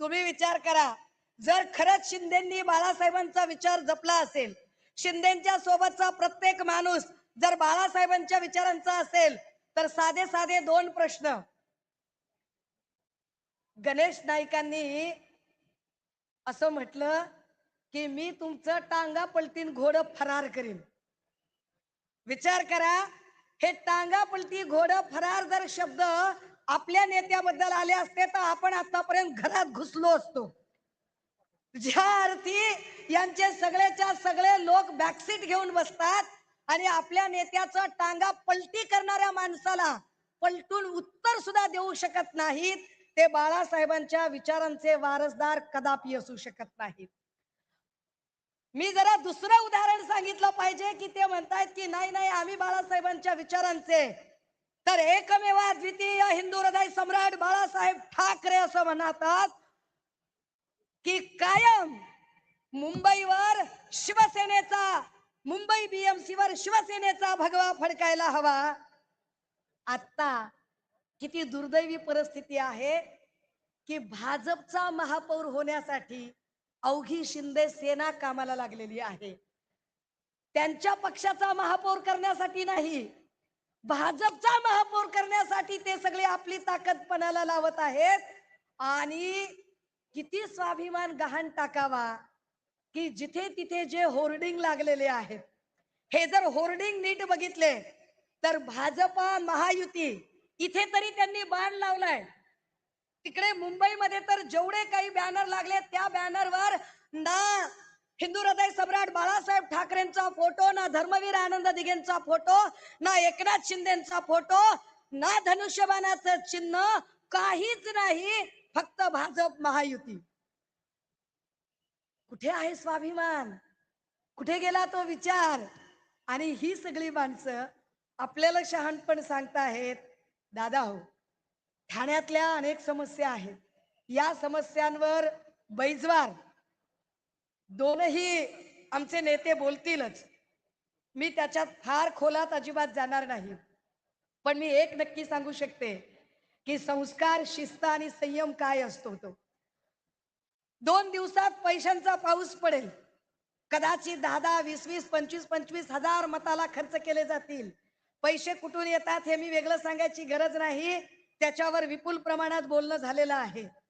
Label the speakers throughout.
Speaker 1: तुम्ही विचार करा. जर खरंच शिंदेंनी बाळासाहेबांचा विचार जपला असेल शिंदेच्या सोबतचा प्रत्येक माणूस जर बाळासाहेबांच्या विचारांचा असेल तर साधे साधे दोन प्रश्न. गणेश नाईकांनी असं म्हटलं की मी तुमचं टांगा पलटीन घोड फरार करीन. विचार करा. हे टांगा पलटी घोड फरार जर शब्द आपल्या नेत्याबद्दल आले असते तर आपण आतापर्यंत घरात घुसलो असतो. ज्या अर्थी यांचे सगळेच्या सगळे लोक बॅकसीट घेऊन बसतात आणि आपल्या नेत्याचं टांगा पलटी करणाऱ्या माणसाला पलटून उत्तर सुद्धा देऊ शकत नाहीत ते बाळासाहेबांच्या विचारांचे वारसदार कदापि असू शकत नाहीत. मी जरा दुसरं उदाहरण सांगितलं पाहिजे की ते म्हणतायत की नाही नाही आम्ही बाळासाहेबांच्या विचारांचे तर एकमेव द्वितीय हिंदू हृदय सम्राट बाळासाहेब ठाकरे असं म्हणतात की कायम मुंबईवर शिवसेनेचा मुंबई बीएमसी वर शिवसेनेचा भगवा फडकायला हवा. आता किती दुर्दैवी परिस्थिती आहे की भाजपचा महापौर होण्यासाठी अवघी शिंदे सेना कामाला लागलेली आहे. त्यांच्या पक्षाचा महापौर करण्यासाठी नाही भाजपचा महापौर करण्यासाठी ते सगळे आपली ताकद पणाला लावत आहेत. आणि किती स्वाभिमान गहाण टाकावा की जिथे तिथे जे होर्डिंग लागलेले आहेत. हे जर होर्डिंग नीट बघितले तर भाजपा महायुती इथे तरी त्यांनी बाण लावलाय. तिकडे मुंबईमध्ये तर जेवढे काही बॅनर लागले त्या बॅनरवर ना हिंदू हृदय सम्राट बाळासाहेब ठाकरेंचा फोटो ना धर्मवीर आनंद दिघेंचा फोटो ना एकनाथ शिंदेचा फोटो ना धनुष्यबाणाचं चिन्ह काहीच नाही फक्त भाजप महायुती. कुठे आहे स्वाभिमान? कुठे गेला तो विचार? आणि ही सगळी माणसं आपल्याला शहाणपण सांगताहेत. दादा हो ठाण्यातल्या अनेक समस्या आहेत. या समस्यांवर बैजवार दोनही आमचे नेते बोलतीलच. मी त्याच्यात फार खोलात अजिबात जाणार नाही. पण मी एक नक्की सांगू शकते की संस्कार शिस्त आणि संयम काय असतो तो. दोन दिवसात पैशांचा पाऊस पडेल. कदाचित दहा दहा वीस वीस पंचवीस पंचवीस हजार मताला खर्च केले जातील. पैसे कुठून येतात हे मी वेगळं सांगायची गरज नाही. त्याच्यावर विपुल प्रमाणात बोलणं झालेलं आहे.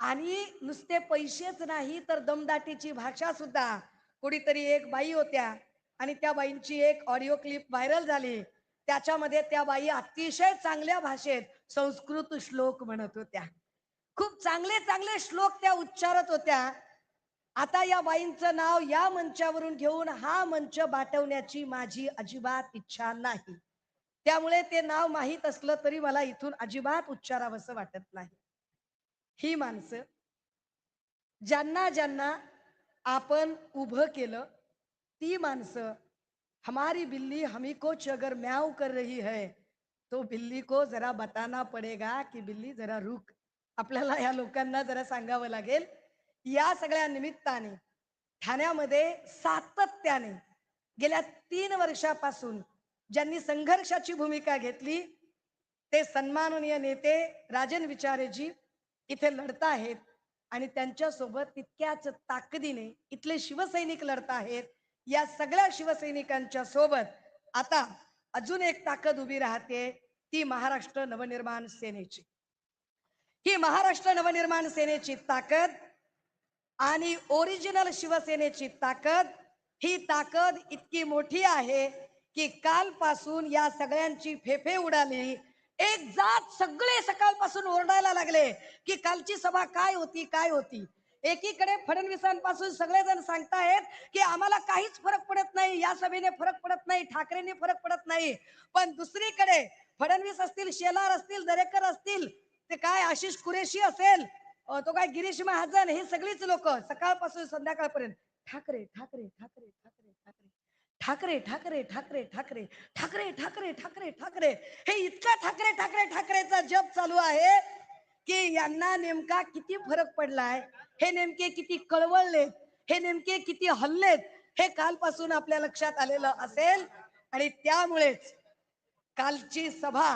Speaker 1: आणि नुसते पैसेच नाही तर दमदाटीची भाषा सुद्धा. कुणीतरी एक बाई होत्या आणि त्या बाईंची एक ऑडिओ क्लिप व्हायरल झाली. त्याच्यामध्ये त्या बाई अतिशय चांगल्या भाषेत संस्कृत श्लोक म्हणत होत्या. खूप चांगले चांगले श्लोक त्या उच्चारत होत्या. आता या बाईंचं नाव या मंचावरून घेऊन हा मंच बाटवण्याची माझी अजिबात इच्छा नाही. त्यामुळे ते नाव माहीत असलं तरी मला इथून अजिबात उच्चारावंसं वाटत नाही. ही माणसं ज्यांना ज्यांना आपण उभं केलं ती माणसं हमारी बिल्ली हमी को अगर म्याव कर रही है तो बिल्ली को जरा बताना पडेगा की बिल्ली जरा रुक. आपल्याला या लोकांना जरा सांगावं लागेल. या सगळ्या निमित्ताने ठाण्यामध्ये सातत्याने गेल्या तीन वर्षापासून ज्यांनी संघर्षाची भूमिका घेतली ते सन्माननीय नेते राजन विचारेजी इथे लढत आहेत. आणि त्यांच्यासोबत तितक्याच ताकदीने इथले शिवसैनिक लढत आहेत. या सगळ्या शिवसैनिकांच्या सोबत आता अजून एक ताकद उभी राहते ती महाराष्ट्र नवनिर्माण सेनेची. ही महाराष्ट्र नवनिर्माण सेनेची ताकद आणि ओरिजिनल शिवसेनेची ताकद ही ताकद इतकी मोठी आहे की कालपासून या सगळ्यांची फेफे उडाली एक जात सगळे सकाळपासून ओरडायला लागले की कालची सभा काय होती काय होती? एकीकडे फडणवीसांपासून सगळेजण सांगतायत की आम्हाला काहीच फरक पडत नाही या सभेने फरक पडत नाही ठाकरेंनी फरक पडत नाही. पण दुसरीकडे फडणवीस असतील शेलार असतील दरेकर असतील ते काय आशिष कुरेशी असेल तो काय गिरीश महाजन हे सगळीच लोक सकाळपासून संध्याकाळपर्यंत. ठाकरे ठाकरे ठाकरे ठाकरे ठाकरे. ठाकरे ठाकरे ठाकरे ठाकरे ठाकरे ठाकरे ठाकरे ठाकरे. हे इतका ठाकरे ठाकरे ठाकरेचा जप चालू आहे की यांना नेमका किती फरक पडलाय? हे नेमके किती कळवळलेत? हे नेमके किती हल्लेत? हे कालपासून आपल्या लक्षात आलेलं असेल आणि त्यामुळेच कालची सभा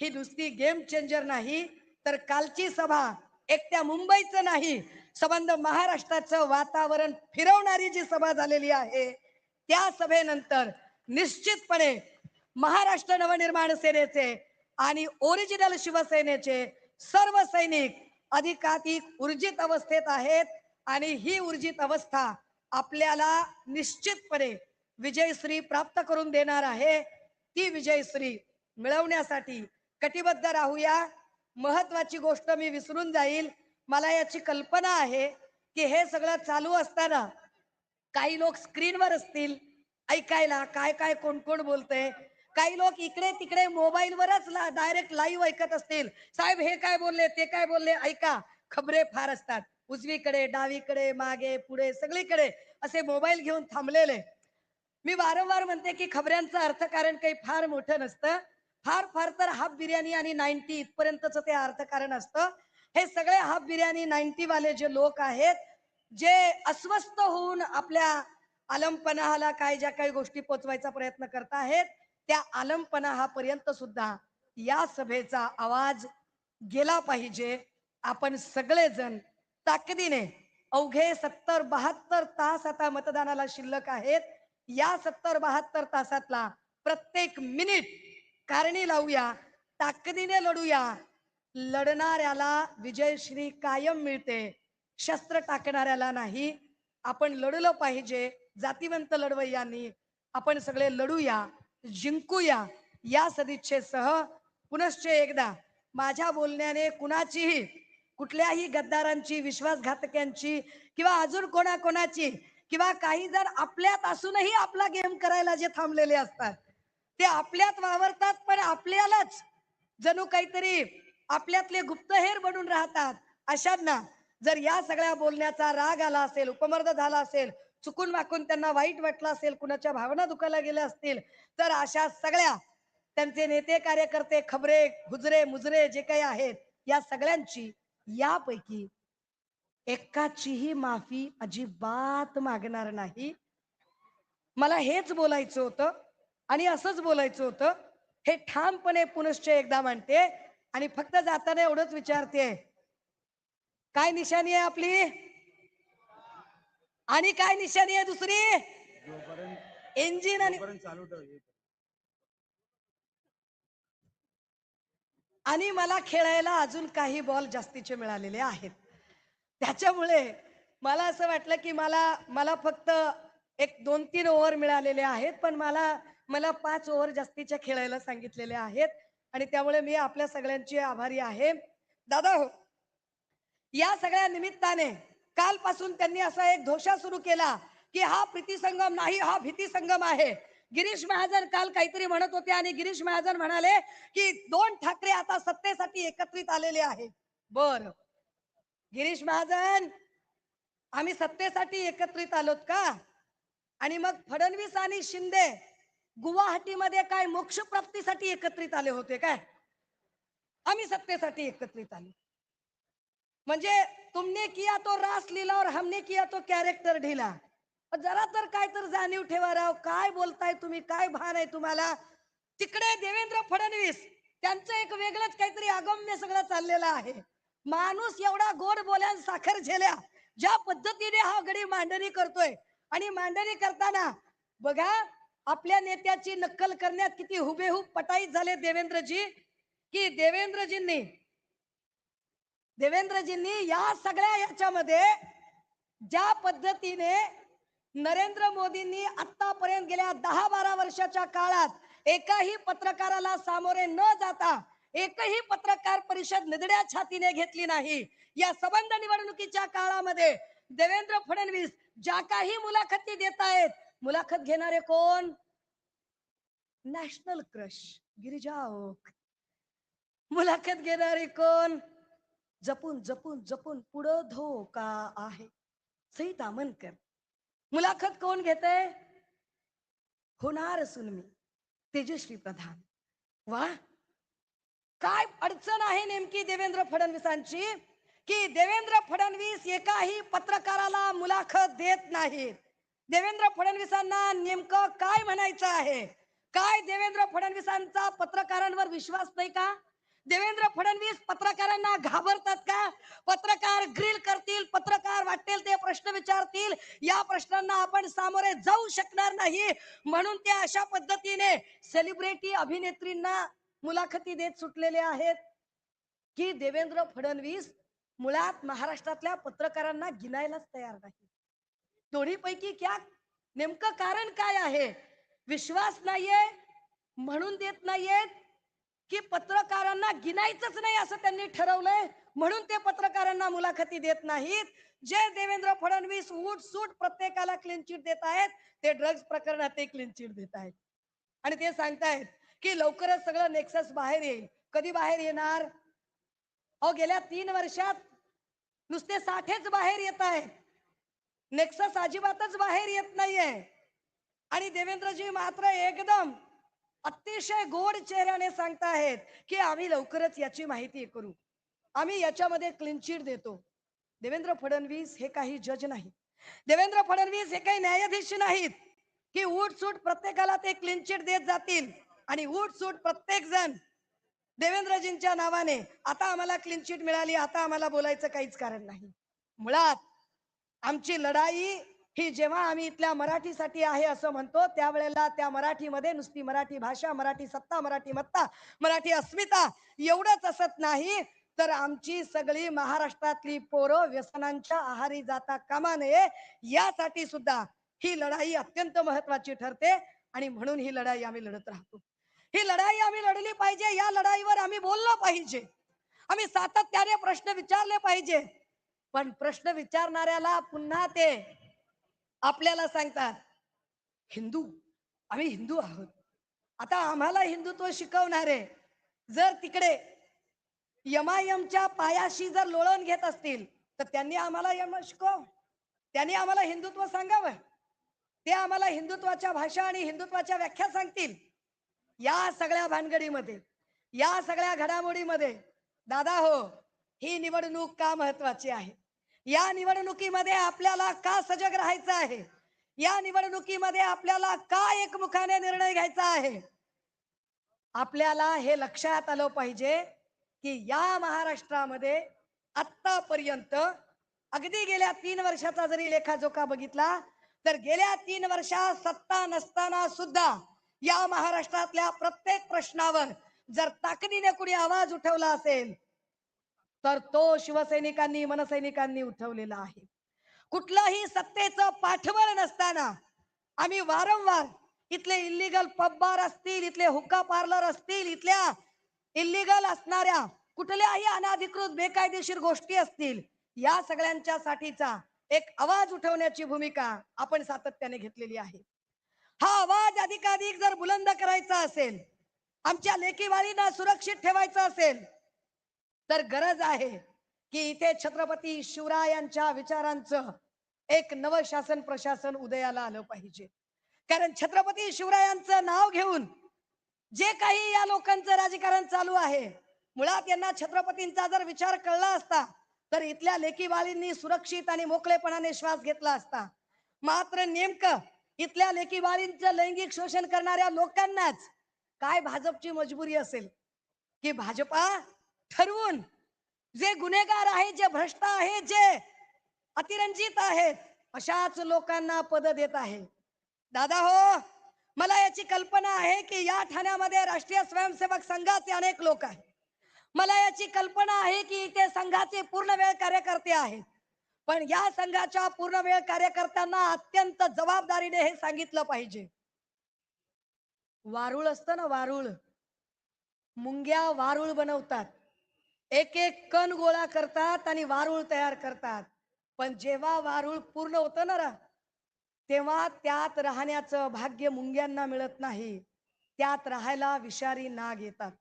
Speaker 1: ही नुसती गेम चेंजर नाही. तर कालची सभा एकट्या मुंबईचं नाही. संबंध महाराष्ट्राचं वातावरण फिरवणारी जी सभा झालेली आहे त्या सभेनंतर निश्चितपणे महाराष्ट्र नवनिर्माण सेनेचे आणि ओरिजिनल शिवसेनेचे सर्व सैनिक अधिकाधिक ऊर्जित अवस्थेत आहेत आणि ही ऊर्जित अवस्था आपल्याला निश्चितपणे विजयश्री प्राप्त करून देणार आहे. ती विजयश्री मिळवण्यासाठी कटिबद्ध राहूया. महत्वाची गोष्ट मी विसरून जाईल. मला याची कल्पना आहे की हे सगळं चालू असताना काही लोक स्क्रीनवर असतील. ऐकायला काय काय कोण कोण बोलतंय? काही लोक इकडे तिकडे मोबाईलवरच डायरेक्ट लाईव्ह ऐकत असतील. साहेब हे काय बोलले ते काय बोलले? ऐका खबरे फार असतात. उजवीकडे डावीकडे मागे पुढे सगळीकडे असे मोबाईल घेऊन थांबलेले. मी वारंवार म्हणते की खबऱ्यांचं अर्थकारण काही फार मोठं नसतं. फार फार तर हाफ बिर्याणी आणि नाईन्टी इथपर्यंतच ते अर्थकारण असतं. हे सगळे हाफ बिर्याणी नाईन्टी वाले जे लोक आहेत जे अस्वस्थ होऊन आपल्या आलमपणाला काय ज्या काही गोष्टी पोचवायचा प्रयत्न करत आहेत त्या आलमपणापर्यंत सुद्धा या सभेचा आवाज गेला पाहिजे. आपण सगळेजण ताकदीने अवघे सत्तर बहात्तर तास आता मतदानाला शिल्लक आहेत. या सत्तर बहात्तर तासातला प्रत्येक मिनिट कारणी लावूया ताकदीने लढूया. लढणाऱ्याला विजयश्री कायम मिळते. शस्त्र टाकणाऱ्याला नाही. आपण लढलं पाहिजे. जातीवंत लढवय्यांनी आपण सगळे लढूया जिंकूया. या सदिच्छेसह पुनश्च एकदा माझ्या बोलण्याने कुणाचीही कुठल्याही गद्दारांची विश्वासघातक्यांची किंवा अजून कोणाकोणाची किंवा काही जण आपल्यात असूनही आपला गेम करायला जे थांबलेले असतात ते आपल्यात वावरतात पण आपल्यालाच जणू काहीतरी आपल्यातले गुप्तहेर बनून राहतात अशांना जर या सगळ्या बोलण्याचा राग आला असेल उपमर्द झाला असेल चुकून वाकून त्यांना वाईट वाटलं असेल कुणाच्या भावना दुखायला गेल्या असतील तर अशा सगळ्या त्यांचे नेते कार्यकर्ते खबरे हुजरे मुजरे जे काही आहेत या सगळ्यांची यापैकी एकाचीही माफी अजिबात मागणार नाही. मला हेच बोलायचं होतं आणि असंच बोलायचं होतं. हे ठामपणे पुनश्च एकदा म्हणते आणि फक्त जाताना एवढंच विचारते. काय निशाणी आहे आपली? आणि काय निशाणी आहे दुसरी? इंजिन आणि. आणि मला खेळायला अजून काही बॉल जास्तीचे मिळालेले आहेत. त्याच्यामुळे मला असं वाटलं की मला मला फक्त एक दोन तीन ओव्हर मिळालेले आहेत पण मला मला पाच ओव्हर जास्तीच्या खेळायला सांगितलेले आहेत. आणि त्यामुळे मी आपल्या सगळ्यांची आभारी आहे. दादा हो या सगळ्या निमित्ताने कालपासून त्यांनी असा एक धोशा सुरू केला की हा प्रीती संगम नाही हा भीती संगम आहे. गिरीश महाजन काल काहीतरी म्हणत होते आणि गिरीश महाजन म्हणाले की दोन ठाकरे आता सत्तेसाठी एकत्रित आलेले आहे बर. गिरीश महाजन आम्ही सत्तेसाठी एकत्रित आलोत का? आणि मग फडणवीस आणि शिंदे गुवाहाटीमध्ये काय मोक्ष प्राप्तीसाठी एकत्रित आले होते काय? आम्ही सत्तेसाठी एकत्रित आलो. म्हणजे तुमने किया तो रास लिला और हमने किया तो कॅरेक्टर ढिला. जरा तर काय तर जाणीव ठेवा राव. काय बोलताय तुम्ही? काय भान आहे तुम्हाला? तिकडे देवेंद्र फडणवीस त्यांचं एक वेगळंच काहीतरी अगम्य सगळं चाललेलं आहे. माणूस एवढा गोड बोल्या साखर झेल्या. ज्या पद्धतीने हा गडी मांडणी करतोय आणि मांडणी करताना बघा आपल्या नेत्याची नक्कल करण्यात किती हुबेहूब पटाईत झाले देवेंद्रजी की देवेंद्रजींनी देवेंद्रजींनी या सगळ्या याच्यामध्ये ज्या पद्धतीने नरेंद्र मोदींनी आतापर्यंत गेल्या दहा बारा वर्षाच्या काळात एकाही पत्रकाराला सामोरे न जाता एकही पत्रकार परिषद निधड्या छातीने घेतली नाही. या संबंध निवडणुकीच्या काळामध्ये देवेंद्र फडणवीस ज्या काही मुलाखती देत आहेत मुलाखत घेणारे कोण? National crush Girija Oak. मुलाखत घेणारे कोण? जपून जपून जपून पुढं धोका आहे. सई दामनकर मुलाखत कोण घेते होणार असून मी तेजस्वी प्रधान. वा! काय अडचण आहे नेमकी देवेंद्र फडणवीसांची? की देवेंद्र फडणवीस एकाही पत्रकाराला मुलाखत देत नाहीत. देवेंद्र फडणवीसांना नेमकं काय म्हणायचं आहे? काय देवेंद्र फडणवीसांचा पत्रकारांवर विश्वास नाही का? देवेंद्र फडणवीस पत्रकारांना घाबरतात का? पत्रकार ग्रिल करतील पत्रकार वाटेल ते प्रश्न विचारतील. या प्रश्नांना आपण सामोरे जाऊ शकणार नाही. म्हणून ते अशा पद्धतीने सेलिब्रिटी अभिनेत्रींना मुलाखती देत सुटलेले आहेत की देवेंद्र फडणवीस मुळात महाराष्ट्रातल्या पत्रकारांना गिनायलाच तयार नाही दोन्हीपैकी क्या नेमकं कारण काय आहे? विश्वास नाहीये म्हणून देत नाहीयेत की पत्रकारांना गिनायचंच नाही असं त्यांनी ठरवलंय. म्हणून ते पत्रकारांना मुलाखती देत नाहीत. जे देवेंद्र फडणवीस उठ सूट प्रत्येकाला क्लीन चिट देत आहेत. ते ड्रग्ज प्रकरणात ते क्लीन चिट देत आहेत. आणि ते सांगतायत की लवकरच सगळं नेक्सस बाहेर येईल. कधी बाहेर येणार? अहो गेल्या तीन वर्षात नुसते साठेच बाहेर येत आहेत. नेक्सस अजिबातच बाहेर येत नाहीये. आणि देवेंद्रजी मात्र एकदम अतिशय गोड चेहऱ्याने सांगताहेत की आम्ही लवकरच याची माहिती करू. आम्ही याच्यामध्ये क्लीनचिट देतो. देवेंद्र फडणवीस हे काही जज नाही देवेंद्र फडणवीस हे काही न्यायाधीश नाहीत की उठ सूट प्रत्येकाला ते क्लीनचिट देत जातील आणि उठ सूट प्रत्येक जण देवेंद्रजींच्या नावाने आता आम्हाला क्लीनचिट मिळाली आता आम्हाला बोलायचं काहीच कारण नाही. मुळात आमची लढाई ही जेव्हा आम्ही इथल्या मराठीसाठी आहे असं म्हणतो त्यावेळेला त्या मराठीमध्ये नुसती मराठी भाषा मराठी सत्ता मराठी मत्ता मराठी अस्मिता एवढंच असत नाही. तर आमची सगळी महाराष्ट्रातली पोरं व्यसनांच्या आहारी जाता कामा नये यासाठी सुद्धा ही लढाई अत्यंत महत्वाची ठरते आणि म्हणून ही लढाई आम्ही लढत राहतो. ही लढाई आम्ही लढली पाहिजे या लढाईवर आम्ही बोललो पाहिजे. आम्ही सातत्याने प्रश्न विचारले पाहिजे. पण प्रश्न विचारणाऱ्याला पुन्हा ते आपल्याला सांगतात हिंदू आम्ही हिंदू आहोत. आता आम्हाला हिंदुत्व शिकवणारे जर तिकडे यमायमच्या पायाशी जर लोळण घेत असतील तर त्यांनी आम्हाला यम शिकव. त्यांनी आम्हाला हिंदुत्व सांगावं. ते आम्हाला हिंदुत्वाच्या भाषा आणि हिंदुत्वाच्या व्याख्या सांगतील. या सगळ्या भानगडीमध्ये या सगळ्या घडामोडीमध्ये दादा हो ही निवडणूक का महत्वाची आहे? या निवडणुकीमध्ये आपल्याला का सजग राहायचं आहे? या निवडणुकीमध्ये आपल्याला का एकमुखाने निर्णय घ्यायचा आहे? आपल्याला हे लक्षात आलं पाहिजे की या महाराष्ट्रामध्ये आतापर्यंत अगदी गेल्या तीन वर्षाचा जरी लेखाजोखा बघितला तर गेल्या तीन वर्षात सत्ता नसताना सुद्धा या महाराष्ट्रातल्या प्रत्येक प्रश्नावर जर ताकदीने कुणी आवाज उठवला असेल तर तो शिवसैनिकांनी मनसैनिकांनी उठवलेला आहे. कुठलंही सत्तेचं पाठबळ नसताना आम्ही वारंवार इथले इल्लीगल पब बार असतील इथले हुक्का पार्लर असतील इथल्या इल्लीगल असणाऱ्या कुठल्याही अनाधिकृत बेकायदेशीर गोष्टी असतील या सगळ्यांच्या साठीचा एक आवाज उठवण्याची भूमिका आपण सातत्याने घेतलेली आहे. हा आवाज अधिकाधिक जर बुलंद करायचा असेल आमच्या लेकीवाळींना सुरक्षित ठेवायचं असेल तर गरज आहे की इथे छत्रपती शिवरायांच्या विचारांचं एक नवशासन प्रशासन उदयाला आलं पाहिजे. कारण छत्रपती शिवरायांचं नाव घेऊन जे काही या लोकांचं राजकारण चालू आहे मुळात यांना छत्रपतींचा जर विचार कळला असता तर इथल्या लेकीबाळींनी सुरक्षित आणि मोकळेपणाने श्वास घेतला असता. मात्र नेमकं इथल्या लेकीबाळींचं लैंगिक शोषण करणाऱ्या लोकांनाच काय भाजपची मजबुरी असेल? की भाजपा ठरवून जे गुन्हेगार आहेत जे भ्रष्ट आहेत जे अतिरंजित आहेत अशाच लोकांना पद देत आहे. दादा हो मला याची कल्पना आहे की या ठाण्यामध्ये राष्ट्रीय स्वयंसेवक संघाचे अनेक लोक आहेत. मला याची कल्पना आहे की इथे संघाचे पूर्ण वेळ कार्यकर्ते आहेत. पण या संघाच्या पूर्ण वेळ कार्यकर्त्यांना अत्यंत जबाबदारीने हे सांगितलं पाहिजे. वारुळ असतं ना वारुळ. मुंग्या वारुळ बनवतात. एक एक कण गोळा करतात आणि वारुळ तयार करतात. पण जेव्हा वारुळ पूर्ण होतं ना रा, तेव्हा त्यात राहण्याचं भाग्य मुंग्यांना मिळत नाही. त्यात राहायला विषारी नाग येतात.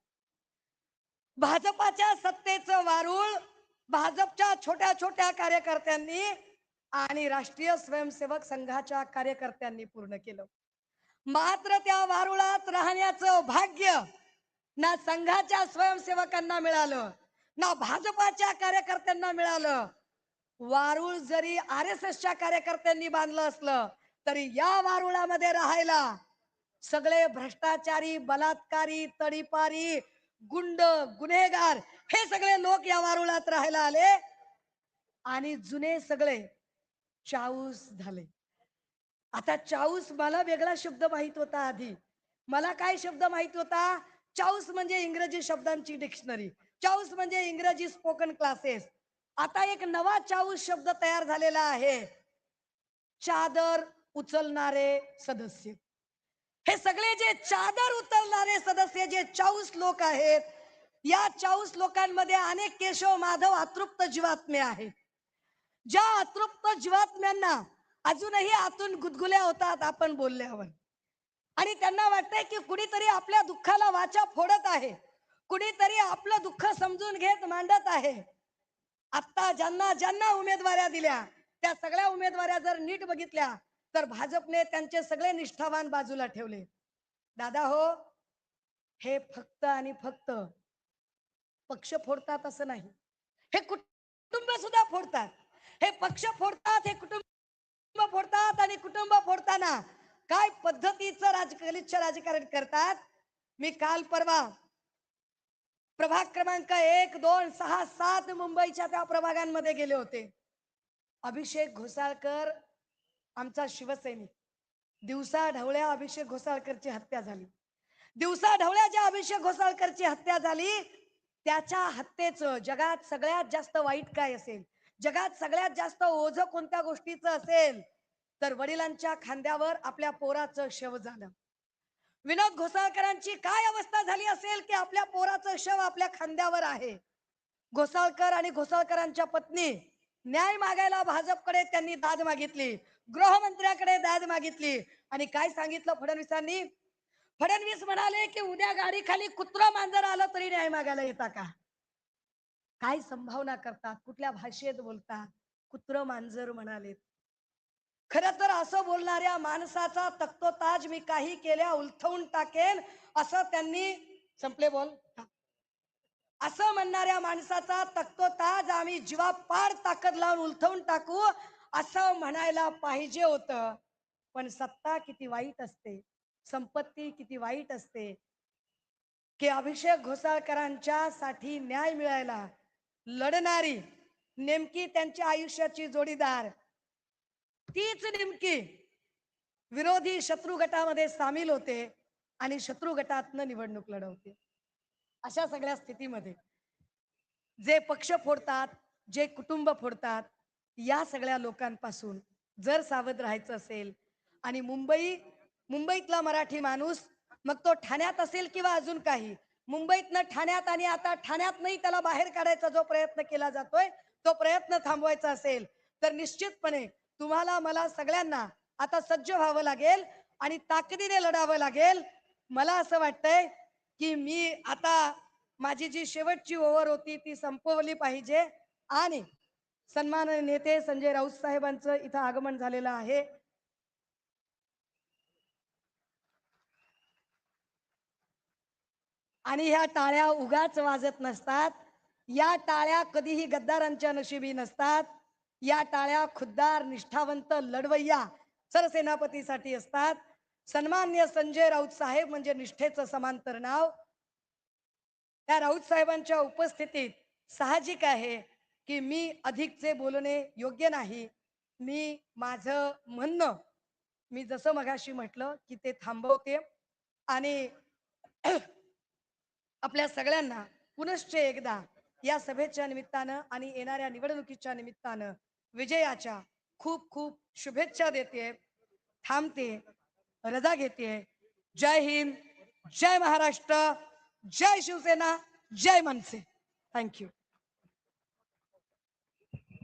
Speaker 1: भाजपाच्या सत्तेचं वारुळ भाजपच्या छोट्या छोट्या कार्यकर्त्यांनी आणि राष्ट्रीय स्वयंसेवक संघाच्या कार्यकर्त्यांनी पूर्ण केलं. मात्र त्या वारुळात राहण्याचं भाग्य ना संघाच्या स्वयंसेवकांना मिळालं. ना भाजपाच्या कार्यकर्त्यांना मिळालं. वारुळ जरी आर एस एसच्या कार्यकर्त्यांनी बांधलं असलं तरी या वारुळामध्ये राहायला सगळे भ्रष्टाचारी बलात्कारी तडीपारी गुंड गुन्हेगार हे सगळे लोक या वारुळात राहायला आले आणि जुने सगळे चाऊस झाले. आता चाऊस मला वेगळा शब्द माहीत होता आधी. मला काय शब्द माहीत होता? चाऊस म्हणजे इंग्रजी शब्दांची डिक्शनरी. चाऊस म्हणजे इंग्रजी स्पोकन क्लासेस आता एक नवा चाऊस शब्द तयार झालेला आहे. चादर उचलणारे सदस्य. हे सगळे जे चादर उचलणारे सदस्य जे चाऊस लोक आहेत या चाऊस लोकांमध्ये अनेक केशव माधव अतृप्त जीवात्मे आहेत. ज्या अतृप्त जीवात्म्यांना अजूनही आतून गुदगुल्या होतात आपण बोलल्यावर. आणि त्यांना वाटतंय की कुणीतरी आपल्या दुःखाला वाचा फोडत आहे. कुणीतरी आपलं दुःख समजून घेत मांडत आहे. आता ज्यांना ज्यांना उमेदवाऱ्या दिल्या त्या सगळ्या उमेदवाऱ्या जर नीट बघितल्या तर भाजपने त्यांचे सगळे निष्ठावान बाजूला ठेवले. दादा हो हे फक्त आणि फक्त पक्ष फोडतात असं नाही. हे कुटुंब सुद्धा फोडतात. हे पक्ष फोडतात हे कुटुंब फोडतात आणि कुटुंब फोडताना काय पद्धतीचं राजगलिच्छ राजकारण करतात? मी काल परवा प्रभाग क्रमांक एक दोन सहा सात मुंबईच्या त्या प्रभागांमध्ये गेले होते. अभिषेक घोसाळकर आमचा शिवसैनिक. दिवसा ढवळ्या अभिषेक घोसाळकरची हत्या झाली. दिवसा ढवळ्या ज्या अभिषेक घोसाळकरची हत्या झाली त्याच्या हत्येचं जगात सगळ्यात जास्त वाईट काय असेल जगात सगळ्यात जास्त ओझ कोणत्या गोष्टीचं असेल तर वडिलांच्या खांद्यावर आपल्या पोराचं शव झालं. विनोद घोसाळकरांची काय अवस्था झाली असेल की आपल्या पोराचं शव आपल्या खांद्यावर आहे? घोसाळकर आणि घोसाळकरांच्या पत्नी न्याय मागायला भाजपकडे त्यांनी दाद मागितली. गृहमंत्र्याकडे दाद मागितली. आणि काय सांगितलं फडणवीसांनी? फडणवीस म्हणाले की उद्या गाडी खाली कुत्र मांजर आलं तरी न्याय मागायला येता का? काय संभावना करतात? कुठल्या भाषेत बोलतात? कुत्र मांजर म्हणाले खर तर असं बोलणाऱ्या माणसाचा तक्तोताज मी काही केल्या उलथवून टाकेन असं त्यांनी संपले बोल. असं म्हणणाऱ्या माणसाचा तक्तोताज आम्ही जीवापाड ताकद लावून उलथवून टाकू असं म्हणायला पाहिजे होतं. पण सत्ता किती वाईट असते संपत्ती किती वाईट असते की अभिषेक घोसाळकरांच्या साठी न्याय मिळायला लढणारी नेमकी त्यांच्या आयुष्याची जोडीदार तीच नेमकी विरोधी शत्रू गटामध्ये सामील होते आणि शत्रू गटातनं निवडणूक लढवते. अशा सगळ्या स्थितीमध्ये जे पक्ष फोडतात जे कुटुंब फोडतात या सगळ्या लोकांपासून जर सावध राहायचं असेल आणि मुंबई मुंबईतला मराठी माणूस मग तो ठाण्यात असेल किंवा अजून काही मुंबईतनं ठाण्यात आणि आता ठाण्यातनंही त्याला बाहेर काढायचा जो प्रयत्न केला जातोय तो प्रयत्न थांबवायचा असेल तर निश्चितपणे तुम्हाला मला सगळ्यांना आता सज्ज व्हावं लागेल आणि ताकदीने लढावं लागेल. मला असं वाटतंय की मी आता माझी जी शेवटची ओव्हर होती ती संपवली पाहिजे. आणि सन्मान नेते संजय राऊत साहेबांचं इथं आगमन झालेलं आहे. आणि ह्या टाळ्या उगाच वाजत नसतात. या टाळ्या कधीही गद्दारांच्या नशिबी नसतात. या टाळ्या खुद्दार निष्ठावंत लढवय्या सरसेनापतीसाठी असतात. सन्मान्य संजय राऊत साहेब म्हणजे निष्ठेचं समांतर नाव. त्या राऊत साहेबांच्या उपस्थितीत साहजिक आहे की मी अधिकचे बोलणे योग्य नाही. मी माझं म्हणणं मी जसं मगाशी म्हटलं की ते थांबवते आणि आपल्या सगळ्यांना पुनश्च एकदा या सभेच्या निमित्तानं आणि येणाऱ्या निवडणुकीच्या निमित्तानं विजयाच्या खूप खूप शुभेच्छा देते थांबते रजा घेते. जय हिंद जय महाराष्ट्र जय शिवसेना जय मनसे. Thank you